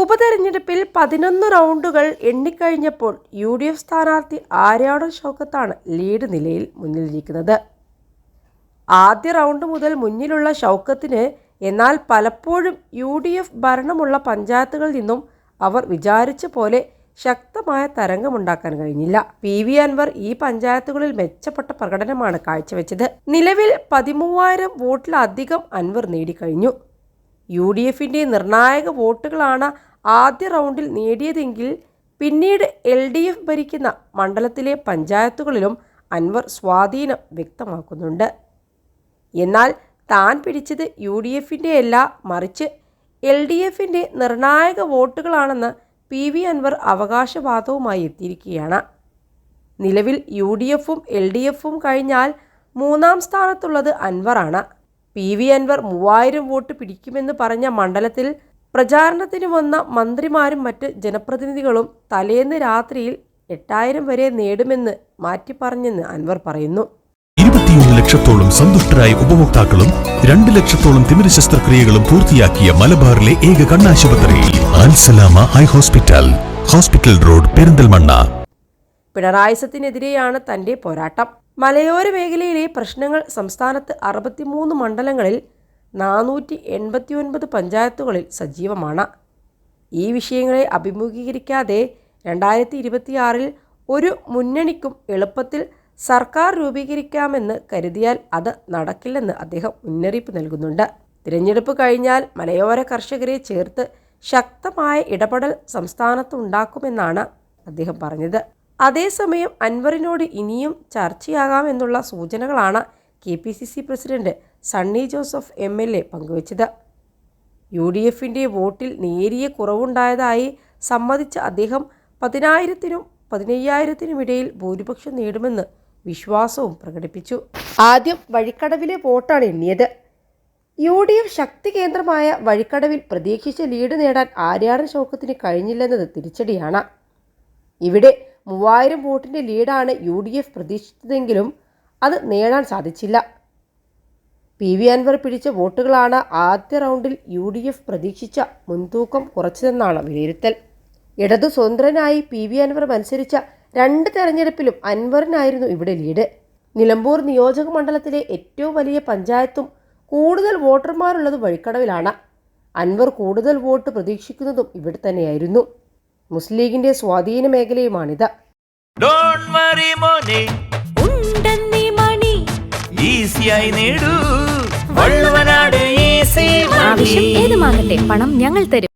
ഉപതെരഞ്ഞെടുപ്പിൽ പതിനൊന്ന് റൗണ്ടുകൾ എണ്ണിക്കഴിഞ്ഞപ്പോൾ യു ഡി എഫ് സ്ഥാനാർത്ഥി ആര്യാടൻ ഷൗക്കത്താണ് ലീഡ് നിലയിൽ മുന്നിലിരിക്കുന്നത്. ആദ്യ റൗണ്ട് മുതൽ മുന്നിലുള്ള ഷൗക്കത്തിന് എന്നാൽ പലപ്പോഴും യു ഡി എഫ് ഭരണമുള്ള പഞ്ചായത്തുകളിൽ നിന്നും അവർ വിചാരിച്ച പോലെ ശക്തമായ തരംഗമുണ്ടാക്കാൻ കഴിഞ്ഞില്ല. പി വി അൻവർ ഈ പഞ്ചായത്തുകളിൽ മെച്ചപ്പെട്ട പ്രകടനമാണ് കാഴ്ചവെച്ചത്. നിലവിൽ പതിമൂവായിരം വോട്ടിലധികം അൻവർ നേടിക്കഴിഞ്ഞു. യു ഡി എഫിന്റെ നിർണായക വോട്ടുകളാണ് ആദ്യ റൗണ്ടിൽ നേടിയതെങ്കിൽ പിന്നീട് എൽ ഡി എഫ് ഭരിക്കുന്ന മണ്ഡലത്തിലെ പഞ്ചായത്തുകളിലും അൻവർ സ്വാധീനം വ്യക്തമാക്കുന്നുണ്ട്. എന്നാൽ താൻ പിടിച്ചത് യു ഡി എഫിന്റെ അല്ല മറിച്ച് എൽ ഡി എഫിന്റെ നിർണായക വോട്ടുകളാണെന്ന് പി വി അൻവർ അവകാശവാദവുമായി എത്തിയിരിക്കുകയാണ്. നിലവിൽ യു ഡി എഫും എൽ ഡി എഫും കഴിഞ്ഞാൽ മൂന്നാം സ്ഥാനത്തുള്ളത് അൻവറാണ്. പി വി അൻവർ മൂവായിരം വോട്ട് പിടിക്കുമെന്ന് പറഞ്ഞ മണ്ഡലത്തിൽ പ്രചാരണത്തിന് വന്ന മന്ത്രിമാരും മറ്റ് ജനപ്രതിനിധികളും തലേന്ന് രാത്രിയിൽ എട്ടായിരം വരെ നേടുമെന്ന് മാറ്റി മാറ്റിപ്പറഞ്ഞെന്ന് അൻവർ പറയുന്നു. ഇരുപത്തിയൊന്ന് ലക്ഷത്തോളം സന്തുഷ്ടരായ ഉപഭോക്താക്കളും രണ്ട് ലക്ഷത്തോളം തിമിര ശസ്ത്രക്രിയകളും പൂർത്തിയാക്കിയ മലബാറിലെ ഏക കണ്ണാശുപത്രിയിൽ Al Salama eye hospital hospital road Perinthalmanna. പിണറായിസത്തിനെതിരെയാണ് തന്റെ പോരാട്ടം. മലയോര മേഖലയിലെ പ്രശ്നങ്ങൾ സംസ്ഥാനത്ത് അറുപത്തിമൂന്ന് മണ്ഡലങ്ങളിൽ നാനൂറ്റി എൺപത്തി ഒൻപത് പഞ്ചായത്തുകളിൽ സജീവമാണ്. ഈ വിഷയങ്ങളെ അഭിമുഖീകരിക്കാതെ രണ്ടായിരത്തി ഇരുപത്തിയാറിൽ ഒരു മുന്നണിക്കും എളുപ്പത്തിൽ സർക്കാർ രൂപീകരിക്കാമെന്ന് കരുതിയാൽ അത് നടക്കില്ലെന്ന് അദ്ദേഹം മുന്നറിയിപ്പ് നൽകുന്നുണ്ട്. തിരഞ്ഞെടുപ്പ് കഴിഞ്ഞാൽ മലയോര കർഷകരെ ചേർത്ത് ശക്തമായ ഇടപെടൽ സംസ്ഥാനത്ത് ഉണ്ടാക്കുമെന്നാണ് അദ്ദേഹം പറഞ്ഞത്. അതേസമയം അൻവറിനോട് ഇനിയും ചർച്ചയാകാമെന്നുള്ള സൂചനകളാണ് K P C C president Sunny Joseph M L A പങ്കുവച്ചത്. യു ഡി എഫിന്റെ വോട്ടിൽ നേരിയ കുറവുണ്ടായതായി സമ്മതിച്ച അദ്ദേഹം പതിനായിരത്തിനും പതിനയ്യായിരത്തിനും ഇടയിൽ ഭൂരിപക്ഷം നേടുമെന്ന് വിശ്വാസവും പ്രകടിപ്പിച്ചു. ആദ്യം വഴിക്കടവിലെ വോട്ടാണ് എണ്ണിയത്. യു ഡി എഫ് ശക്തി കേന്ദ്രമായ വഴിക്കടവിൽ പ്രതീക്ഷിച്ച ലീഡ് നേടാൻ ആര്യാടൻ ശോകത്തിന് കഴിഞ്ഞില്ലെന്നത് തിരിച്ചടിയാണ്. ഇവിടെ മൂവായിരം വോട്ടിന്റെ ലീഡാണ് യു ഡി എഫ് പ്രതീക്ഷിച്ചതെങ്കിലും അത് നേടാൻ സാധിച്ചില്ല. പി വി അൻവർ പിടിച്ച വോട്ടുകളാണ് ആദ്യ റൗണ്ടിൽ യു ഡി എഫ് പ്രതീക്ഷിച്ച മുൻതൂക്കം കുറച്ചതെന്നാണ് വിലയിരുത്തൽ. ഇടതു സ്വതന്ത്രനായി പി വി അൻവർ മത്സരിച്ച രണ്ട് തെരഞ്ഞെടുപ്പിലും അൻവറിനായിരുന്നു ഇവിടെ ലീഡ്. നിലമ്പൂർ നിയോജക മണ്ഡലത്തിലെ ഏറ്റവും വലിയ പഞ്ചായത്തും കൂടുതൽ വോട്ടർമാരുള്ളത് വഴിക്കടവിലാണ്. അൻവർ കൂടുതൽ വോട്ട് പ്രതീക്ഷിക്കുന്നതും ഇവിടെ തന്നെയായിരുന്നു. മുസ്ലിം ലീഗിന്റെ സ്വാധീന മേഖലയുമാണിത്. ഡോണ്ട് വറി മോനെ. ഉണ്ടെന്നീ മണി. ഈസിയായി നേടൂ. വള്ളുവനാട് ഈസി ആവശ്യം ഏതുമാകട്ടെ പണം ഞങ്ങൾ തരും.